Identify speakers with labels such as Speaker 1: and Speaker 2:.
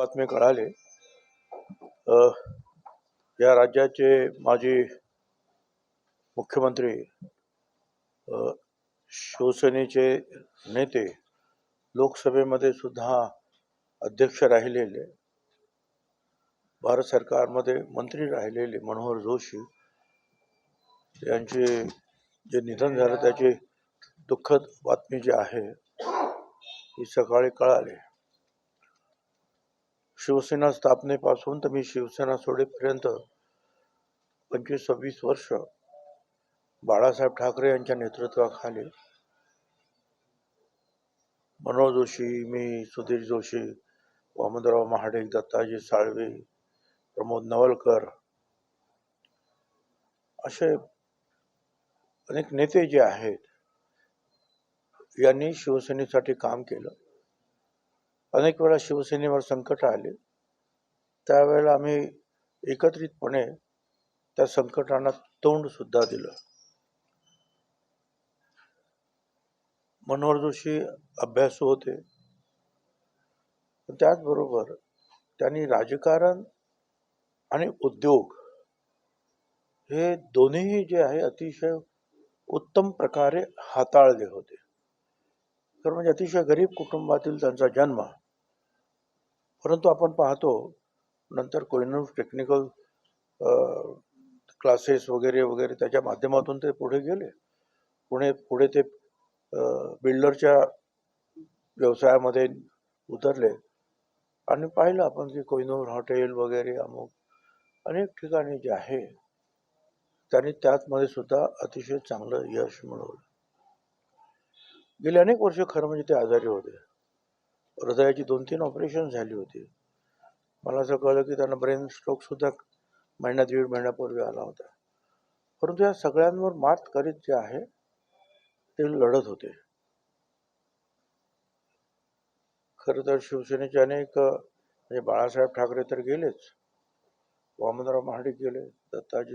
Speaker 1: बातमी कळाली. या राज्याचे माजी मुख्यमंत्री शिवसेनेचे नेते लोकसभेमध्ये सुद्धा अध्यक्ष राहिलेले भारत सरकारमध्ये मंत्री राहिलेले मनोहर जोशी यांचे जे निधन झालं त्याची दुःखद बातमी जी आहे ती सकाळी कळाली. शिवसेना स्थापनेपासून तर मी शिवसेना सोडेपर्यंत पंचवीस सव्वीस वर्ष बाळासाहेब ठाकरे यांच्या नेतृत्वाखाली मनोज जोशी मी सुधीर जोशी वामनराव महाडिक दत्ताजी साळवे प्रमोद नवलकर असे अनेक नेते जे आहेत यांनी शिवसेनेसाठी काम केलं. अनेक वेळा शिवसेनेवर संकट आले. त्यावेळेला आम्ही एकत्रितपणे त्या संकटांना तोंड सुद्धा दिलं. मनोहर जोशी अभ्यासू होते. त्याचबरोबर त्यांनी राजकारण आणि उद्योग हे दोन्ही जे आहे अतिशय उत्तम प्रकारे हाताळले होते. तर म्हणजे अतिशय गरीब कुटुंबातील त्यांचा जन्म परंतु आपण पाहतो नंतर कोहिनूर टेक्निकल क्लासेस वगैरे वगैरे त्याच्या माध्यमातून ते पुढे गेले. पुणे पुढे ते बिल्डरच्या व्यवसायामध्ये उतरले. आणि पाहिलं आपण की कोहिनूर हॉटेल वगैरे अमुक अनेक ठिकाणी जे आहे त्यांनी त्यातमध्ये सुद्धा अतिशय चांगलं यश मिळवलं. गेले अनेक वर्ष खरं म्हणजे ते आजारी होते. हृदयाची दोन तीन ऑपरेशन झाली होती. मला असं कळलं की त्यांना ब्रेन स्ट्रोक सुद्धा महिना दीड महिन्यापूर्वी आला होता. परंतु या सगळ्यांवर मात करीत जे आहे ते लढत होते. खरं तर शिवसेनेचे अनेक म्हणजे बाळासाहेब ठाकरे तर गेलेच. वामनराव महाडिक गेले दत्ताजी